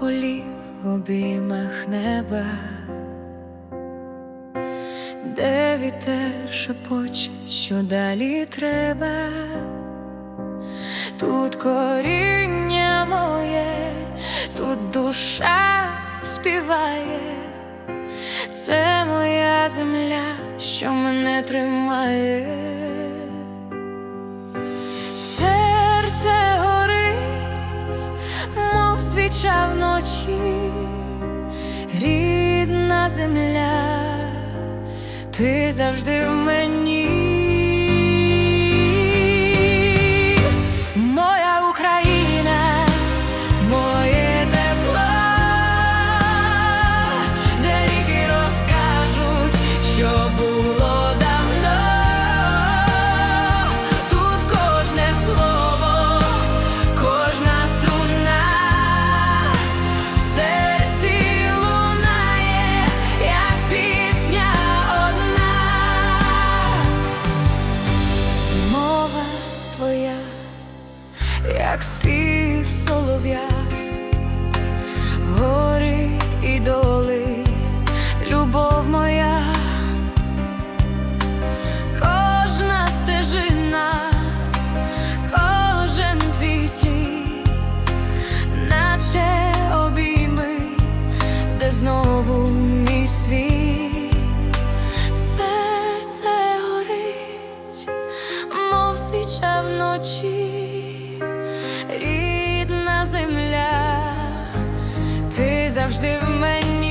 полів в обіймах неба, де вітер шепоче, що далі треба, тут коріння моє, тут душа співає, це моя земля, що мене тримає. Свіча вночі, рідна земля, ти завжди в мені. Як спів солов'я, гори і доли, любов моя. Кожна стежина, кожен твій слід, наче обійми, де знову мій світ, свіча вночі, земля, ти завжди в мені.